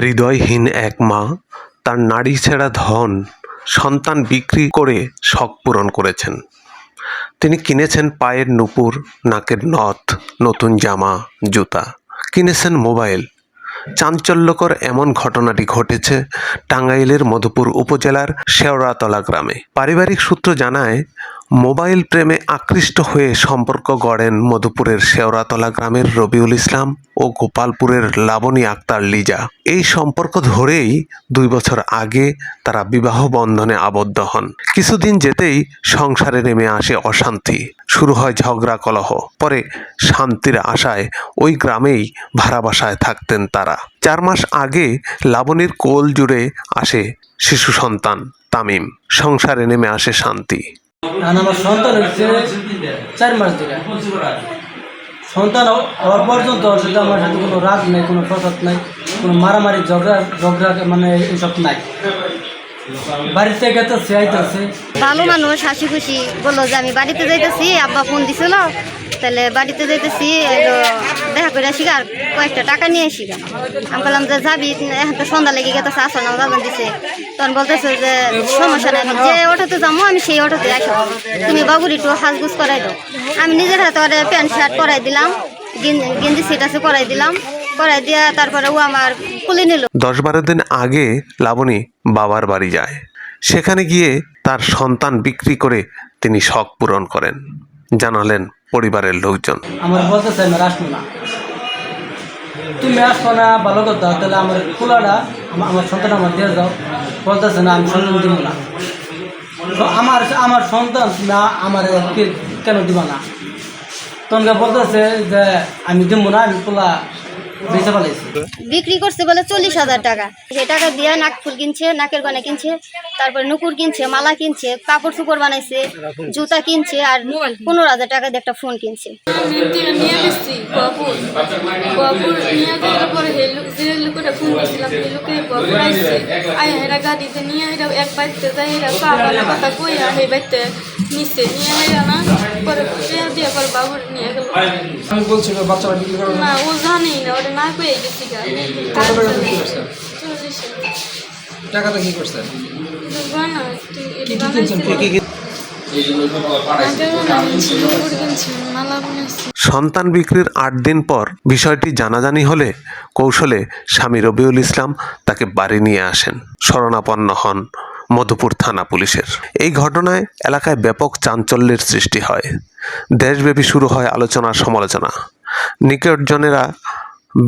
হৃদয়হীন এক মা, তার নারী ছেঁড়া ধন, সন্তান বিক্রি করে শখ পূরণ করেছেন। তিনি কিনেছেন পায়ের নুপুর, নাকের নথ, নতুন জামা, জুতা, কিনেছেন মোবাইল। চাঞ্চল্যকর এমন ঘটনাটি ঘটেছে টাঙ্গাইলের মধুপুর উপজেলার শেওড়াতলা গ্রামে। পারিবারিক সূত্র জানায় মোবাইল প্রেমে আকৃষ্ট হয়ে সম্পর্ক গড়েন মধুপুরের শেওরাতলা গ্রামের রবিউল ইসলাম ও গোপালপুরের লাবণী আক্তার লিজা। এই সম্পর্ক ধরেই দুই বছর আগে তারা বিবাহ বন্ধনে আবদ্ধ হন। কিছুদিন যেতেই সংসারে নেমে আসে অশান্তি। শুরু হয় ঝগড়া কলহ, পরে শান্তির আশায় ওই গ্রামেই ভাড়া বাসায় থাকতেন তারা। চার মাস আগে লাবণীর কোল জুড়ে আসে শিশু সন্তান তামিম। সংসারে নেমে আসে শান্তি। আর আমার সন্তান হচ্ছে চার মাস ধরে। সন্তান হওয়ার পর্যন্ত ওর সাথে আমার সাথে কোনো রাগ নেই, কোনো প্রসাদ নাই, কোনো মারামারি, ঝগড়া ঝগড়া মানে এসব নাই। বাড়িতে থেকে তো সে আইতেছে। ভালো মানুষ হাসি খুশি বলল যে আমি বাড়িতে যাইতেছি, আব্বা ফোন দিছিল তাহলে বাড়িতে যাইতেছি, এলো দেখা করে আসি আর কয়েকটা টাকা নিয়ে আসি আমি বললাম যে যাবি, এখন তো সন্ধ্যা লেগে গেছে আসল না বাজান দিছে। তখন বলতেছে যে সমস্যা নাই যে অটোতে যাব, আমি সেই অটোতে আসব তুমি বাবুর একটু হাজগুজ করাই দাও। আমি নিজের হাতে ওরে প্যান্ট শার্ট পরাই দিলাম গেঞ্জি সেট আছে করাই দিলাম। করাই দিয়া তারপরে ও আমার কুলি নিল। দশ বারো দিন আগে লাবণী বাবার বাড়ি যায়। সেখানে গিয়ে তার সন্তান বিক্রি করে তিনি শখ পূরণ করেন। জানালেন পরিবারের লোকজন। আমার বলতেছে আমি আসব না। তুমি আসব না, ভালো কথা, তাহলে আমার খোলাটা আমার আমার সন্তান আমার দিয়ে যাও। বলতেছে না, আমি সন্তান দিব না। আমার আমার সন্তান না, আমার কেন দিব না? তখন বলতেছে যে, আমি দিব না, আমি খোলা বিক্রি করছে বলে চল্লিশ হাজার টাকা সে টাকা দিয়ে নাক ফুল কিনছে নাকের গয়না কিনছে তারপরে নুকুর কিনছে মালা কিনছে কাপড় চুপড় বানাইছে জুতা কিনছে আর পনেরো হাজার টাকা দিয়ে একটা ফোন কিনছে নিয়ে নিচে নিয়ে না পরে দিয়ে পরে বাবুর নিয়ে গেল আমি বাচ্চারা বিক্রি করে না ও না না গেছি টাকাটা কি করছে সন্তান বিক্রির আট দিন পর বিষয়টি জানাজানি হলে কৌশলে স্বামী রবিউল ইসলাম তাকে বাড়ি নিয়ে আসেন। শরণাপন্ন হন। মধুপুর থানা পুলিশের। এই ঘটনায় এলাকায় ব্যাপক চাঞ্চল্যের সৃষ্টি হয়। দেশব্যাপী শুরু হয় আলোচনা, সমালোচনা। নিকটজনেরা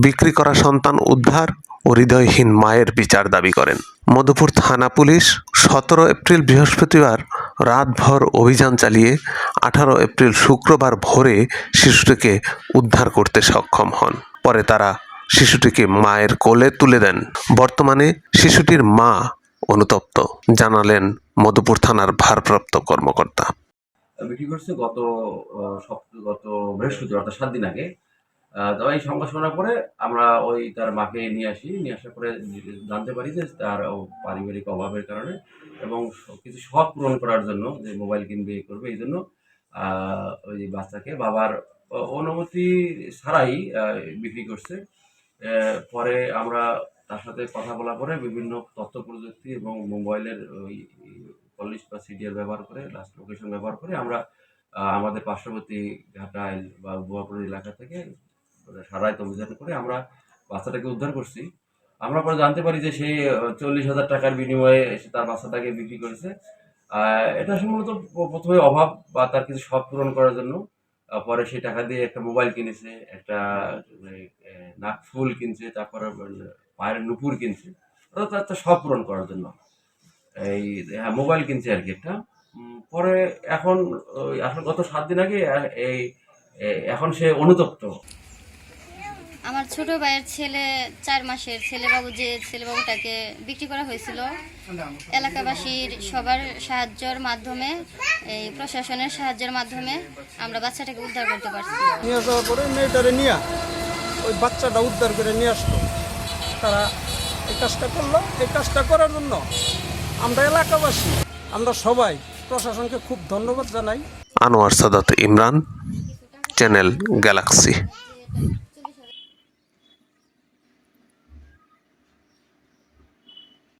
বিক্রি করা সন্তান উদ্ধার ও হৃদয়হীন মায়ের বিচার দাবি করেন। মধুপুর থানা পুলিশ সতেরো এপ্রিল বৃহস্পতিবার রাতভর অভিযান চালিয়ে আঠারো এপ্রিল শুক্রবার ভোরে শিশুটিকে উদ্ধার করতে সক্ষম হন। পরে তারা শিশুটিকে মায়ের কোলে তুলে দেন। বর্তমানে শিশুটির মা অনুতপ্ত, জানালেন মধুপুর থানার ভারপ্রাপ্ত কর্মকর্তা। বিক্রি করছে গত গত বৃহস্পতিবার, অর্থাৎ সাত দিন আগে তো এই সংবাদ শোনার পরে আমরা ওই তার মাকে নিয়ে আসি, নিয়ে আসার পরে জানতে পারি যে তার পারিবারিক অভাবের কারণে এবং কিছু শখ পূরণ করার জন্য যে মোবাইল কিনবে করবে, এই জন্য ওই বাচ্চাকে বাবার অনুমতি ছাড়াই বিক্রি করছে। পরে আমরা তার সাথে কথা বলা পরে বিভিন্ন তথ্য প্রযুক্তি এবং মোবাইলের ওই পলিশ বা সিডিআর ব্যবহার করে লাস্ট লোকেশন ব্যবহার করে আমরা আমাদের পার্শ্ববর্তী ঘাটাইল বা গোয়াপুর এলাকা থেকে সারাইত অভিযান করে আমরা বাচ্চাটাকে উদ্ধার করছি। আমরা পরে জানতে পারি যে সে চল্লিশ হাজার টাকার বিনিময়ে সে তার বাচ্চাটাকে বিক্রি করেছে। এটা সম্ভবত প্রথমে অভাব বা তার কিছু শখ পূরণ করার জন্য। পরে সেই টাকা দিয়ে একটা মোবাইল কিনেছে একটা মানে, নাক ফুল কিনছে তারপরে মানে, পায়ের নুপুর কিনছে। তার একটা শখ পূরণ করার জন্য। এই হ্যাঁ মোবাইল কিনছে আর কি একটা। পরে এখন ওই আসলে গত সাত দিন আগে এই এখন সে অনুতপ্ত। আমার ছোট ভাইয়ের ছেলে চার মাসের ছেলেবাবু যে ছেলেবাবুটাকে বিক্রি করা হয়েছিল এলাকাবাসীর সবার সাহায্যের মাধ্যমে এই প্রশাসনের সাহায্যের মাধ্যমে আমরা বাচ্চাটাকে উদ্ধার করতে পারছি। নিয়ে যাওয়ার পরে মেয়েটারে নিয়ে ওই বাচ্চাটা উদ্ধার করে নিয়ে আসলো। তারা এই কাজটা করল। এই কাজটা করার জন্য আমরা এলাকাবাসী, আমরা সবাই প্রশাসনকে খুব ধন্যবাদ জানাই। Anwar Sadat Imran, channel galaxy.